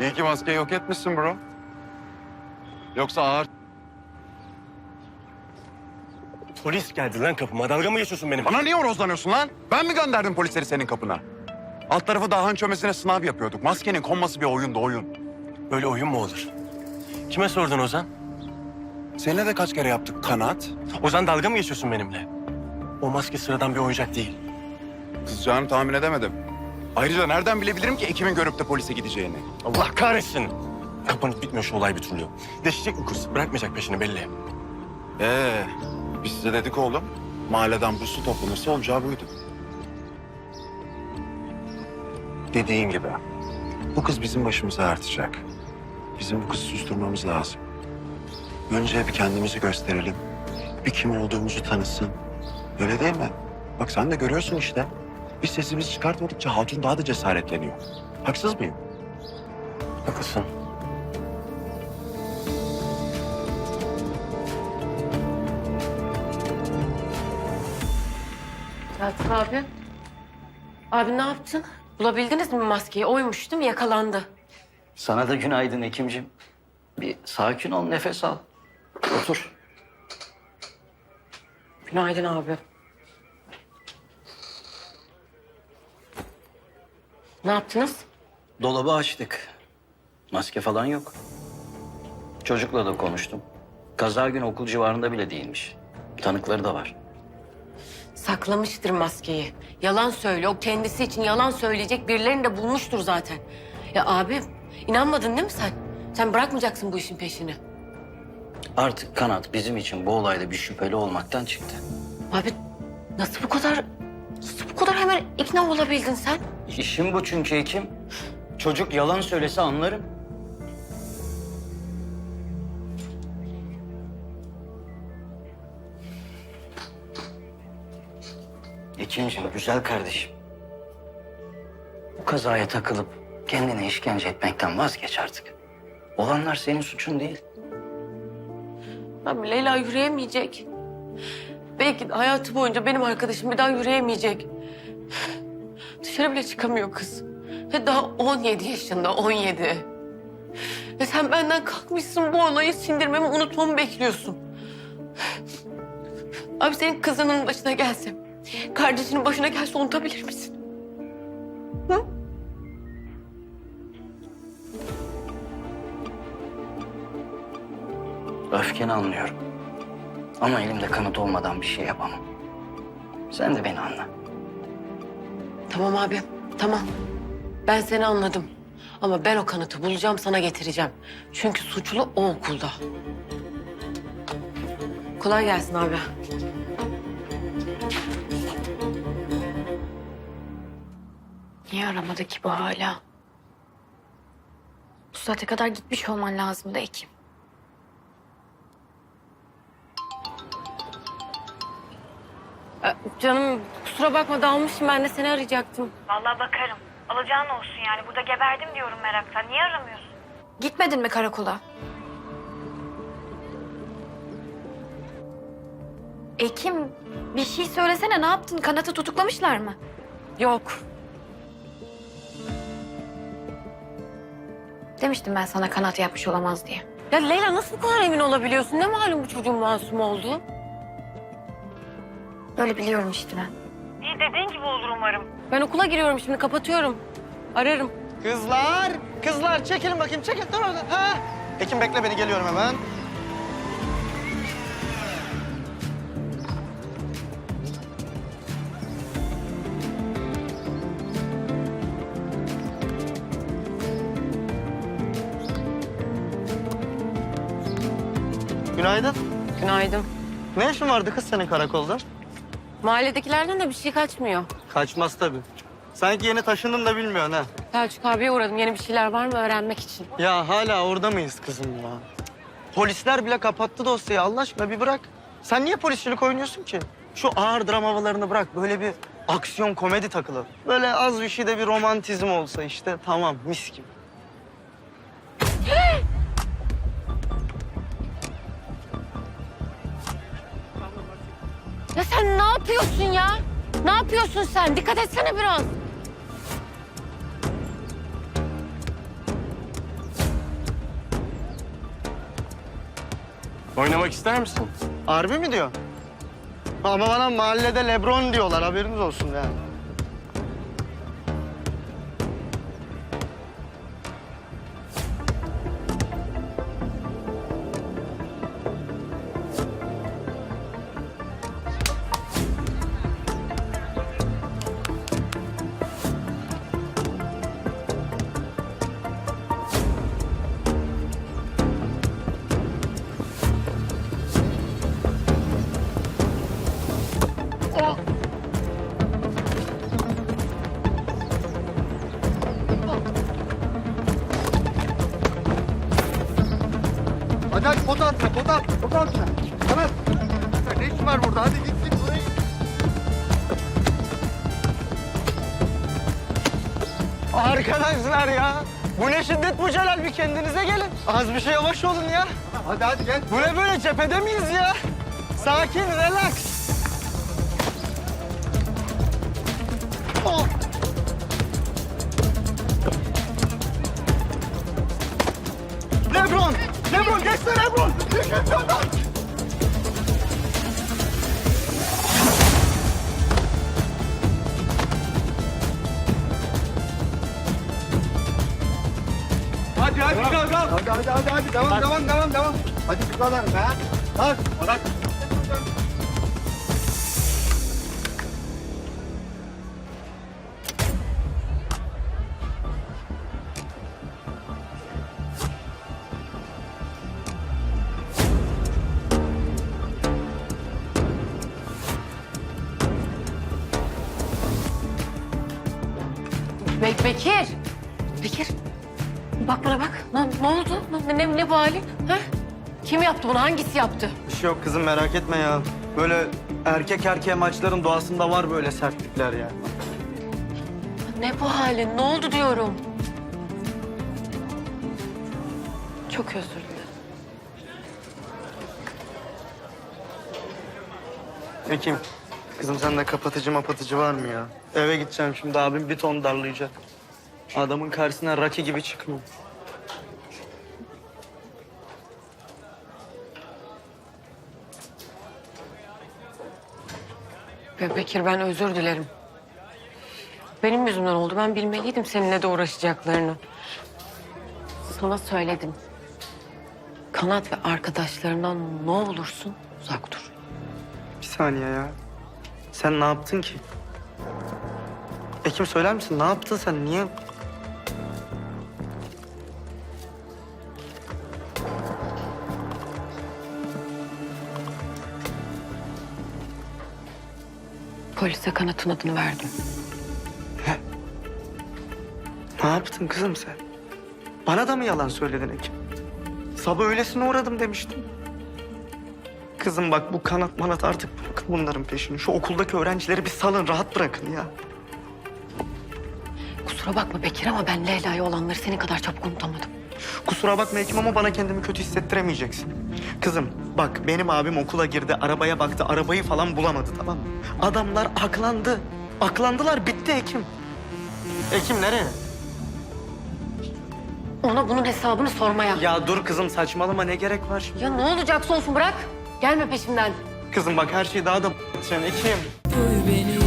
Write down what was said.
İyi ki maskeyi yok etmişsin bro. Yoksa ağır... Polis geldi lan kapıma. Dalga mı geçiyorsun benim? Bana niye horozlanıyorsun lan? Ben mi gönderdim polisleri senin kapına? Alt tarafı dağın çömesine sınav yapıyorduk. Maskenin konması bir oyundu oyun. Böyle oyun mu olur? Kime sordun Ozan? Seninle de kaç kere yaptık kanat. Ozan dalga mı geçiyorsun benimle? O maske sıradan bir oyuncak değil. Kızacağını tahmin edemedim. Ayrıca nereden bilebilirim ki Ekim'in görüp de polise gideceğini? Allah kahretsin. Kapanıp bitmiyor şu olay bir türlü. Deşecek bu kız. Bırakmayacak peşini belli. Ee, biz size dedik oğlum. Mahalleden bu su toplanırsa olacağı buydu. Dediğin gibi. Bu kız bizim başımıza artacak. Bizim bu kızı susturmamız lazım. Önce bir kendimizi gösterelim. Bir kim olduğumuzu tanısın. Öyle değil mi? Bak sen de görüyorsun işte. Biz sesimizi çıkartmadıkça Hatun daha da cesaretleniyor. Haksız mıyım? Haklısın. Yalçın abi. Abi ne yaptın? Bulabildiniz mi maskeyi? Oymuş değil mi? Yakalandı. Sana da günaydın Ekim'cim. Bir sakin ol, nefes al. Otur. Günaydın abi. Ne yaptınız? Dolabı açtık. Maske falan yok. Çocukla da konuştum. Kaza günü okul civarında bile değilmiş. Tanıkları da var. Saklamıştır maskeyi. Yalan söyle. O kendisi için yalan söyleyecek birilerini de bulmuştur zaten. Ya abi inanmadın değil mi sen? Sen bırakmayacaksın bu işin peşini. Artık Kanat bizim için bu olayda bir şüpheli olmaktan çıktı. Abi nasıl bu kadar... Nasıl bu kadar hemen ikna olabildin sen? İşim bu çünkü Ekim. Çocuk yalan söylese anlarım. Ekimciğim, güzel kardeşim. Bu kazaya takılıp kendine işkence etmekten vazgeç artık. Olanlar senin suçun değil. Abi Leyla yürüyemeyecek. Belki de hayatı boyunca benim arkadaşım bir daha yürüyemeyecek. Dışarı bile çıkamıyor kız. Ve daha 17 yaşında, 17. Ve sen benden kalkmışsın bu olayı sindirmemi, unutmamı bekliyorsun. Abi senin kızının başına gelse, kardeşinin başına gelse unutabilir misin? Hı? Öfkeni anlıyorum. Ama elimde kanıt olmadan bir şey yapamam. Sen de beni anla. Tamam abi, tamam. Ben seni anladım. Ama ben o kanıtı bulacağım, sana getireceğim. Çünkü suçlu o okulda. Kolay gelsin abi. Niye aramadı ki bu hala? Bu saate kadar gitmiş olman lazımdı Ekim. Canım kusura bakma dalmışım ben de seni arayacaktım. Vallahi bakarım. Alacağın olsun yani. Burada geberdim diyorum meraktan. Niye aramıyorsun? Gitmedin mi karakola? Ekim bir şey söylesene ne yaptın? Kanat'ı tutuklamışlar mı? Yok. Demiştim ben sana kanat yapmış olamaz diye. Ya Leyla nasıl bu kadar emin olabiliyorsun? Ne malum bu çocuğun masum olduğu? Böyle biliyorum işte ben. İyi dediğin gibi olur umarım. Ben okula giriyorum şimdi kapatıyorum. Ararım. Kızlar, kızlar çekilin bakayım, çekil. Dur orada. Ha. Ekim bekle beni, geliyorum hemen. Günaydın. Günaydın. Ne işin vardı kız senin karakolda? Mahalledekilerden de bir şey kaçmıyor. Kaçmaz tabii. Sanki yeni taşındın da bilmiyorsun ha. Selçuk abiye uğradım. Yeni bir şeyler var mı öğrenmek için. Ya hala orada mıyız kızım ya? Polisler bile kapattı dosyayı Allah aşkına bir bırak. Sen niye polisçilik oynuyorsun ki? Şu ağır dram havalarını bırak. Böyle bir aksiyon komedi takılı. Böyle az bir şeyde bir romantizm olsa işte tamam mis gibi. yapıyorsun ya? Ne yapıyorsun sen? Dikkat etsene biraz. Oynamak ister misin? Harbi mi diyor? Ama bana mahallede Lebron diyorlar haberiniz olsun yani. Foto atma, foto atma, foto atma. Kanat. Ne işin var burada? Hadi git git buraya git. Arkadaşlar ya. Bu ne şiddet bu Celal bir kendinize gelin. Az bir şey yavaş olun ya. Hadi hadi gel. Bu ne böyle cephede miyiz ya? Sakin, relax. Hadi hadi kalk kalk. Hadi hadi hadi hadi devam devam devam devam. Hadi kadar be. Kalk. Bırak. Be Bekir. Bekir. Bak bana bak. Ne, ne oldu? Ne, ne, ne bu halin? Ha? Kim yaptı bunu? Hangisi yaptı? Bir şey yok kızım merak etme ya. Böyle erkek erkeğe maçların doğasında var böyle sertlikler ya. Ne bu halin? Ne oldu diyorum. Çok özür dilerim. Ekim, kızım sende kapatıcı mapatıcı var mı ya? Eve gideceğim şimdi abim bir ton darlayacak. Adamın karşısına Raki gibi çıkmıyor. Be Bekir ben özür dilerim. Benim yüzümden oldu. Ben bilmeliydim seninle de uğraşacaklarını. Sana söyledim. Kanat ve arkadaşlarından ne olursun uzak dur. Bir saniye ya. Sen ne yaptın ki? Ekim söyler misin? Ne yaptın sen? Niye? Polise kanatın adını verdim. Ne yaptın kızım sen? Bana da mı yalan söyledin Ekim? Sabah öylesine uğradım demiştim. Kızım bak bu kanat manat artık bırakın bunların peşini. Şu okuldaki öğrencileri bir salın rahat bırakın ya. Kusura bakma Bekir ama ben Leyla'ya olanları senin kadar çabuk unutamadım. Kusura bakma Ekim ama bana kendimi kötü hissettiremeyeceksin. Kızım bak benim abim okula girdi, arabaya baktı, arabayı falan bulamadı tamam mı? Adamlar aklandı. Aklandılar, bitti Ekim. Ekim nereye? Ona bunun hesabını sormaya. Ya, Ya dur kızım saçmalama ne gerek var şimdi? ne olacaksa olsun bırak. Gelme peşimden. Kızım bak her şey daha da sen Ekim. Duy beni